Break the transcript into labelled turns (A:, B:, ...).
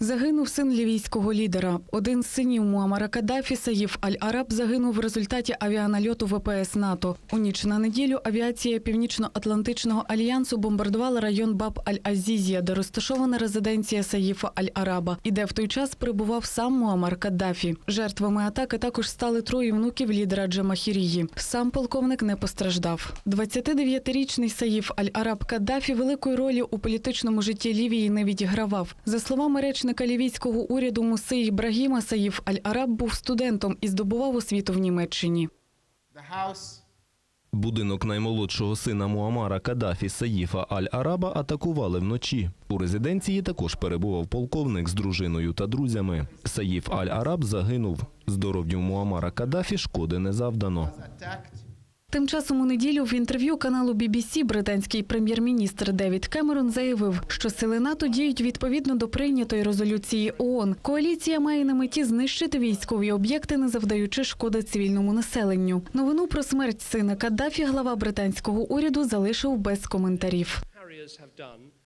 A: Загинув син лівійського лідера. Один з синів Муамара Каддафі, Саїф Аль-Араб, загинув в результаті авіанальоту ВПС НАТО. У ніч на неділю авіація Північно-Атлантичного альянсу бомбардувала район Баб Аль-Азізія, де розташована резиденція Саїфа Аль-Араба, і де в той час перебував сам Муамар Каддафі. Жертвами атаки також стали троє внуків лідера Джамахірії. Сам полковник не постраждав. 29-річний Саїф Аль-Араб Каддафі великої ролі у політичному житті Лівії не відігравав. За словами речника лівійського уряду Муси Ібрагіма, Саїф Аль-Араб був студентом і здобував освіту в Німеччині.
B: Будинок наймолодшого сина Муамара Каддафі Саїфа Аль-Араба атакували вночі. У резиденції також перебував полковник з дружиною та друзями. Саїф Аль-Араб загинув. Здоров'ю Муамара Каддафі шкоди не завдано.
A: Тим часом у неділю в інтерв'ю каналу BBC британський прем'єр-міністр Девід Кемерон заявив, що сили НАТО діють відповідно до прийнятої резолюції ООН. Коаліція має на меті знищити військові об'єкти, не завдаючи шкоди цивільному населенню. Новину про смерть сина Каддафі глава британського уряду залишив без коментарів.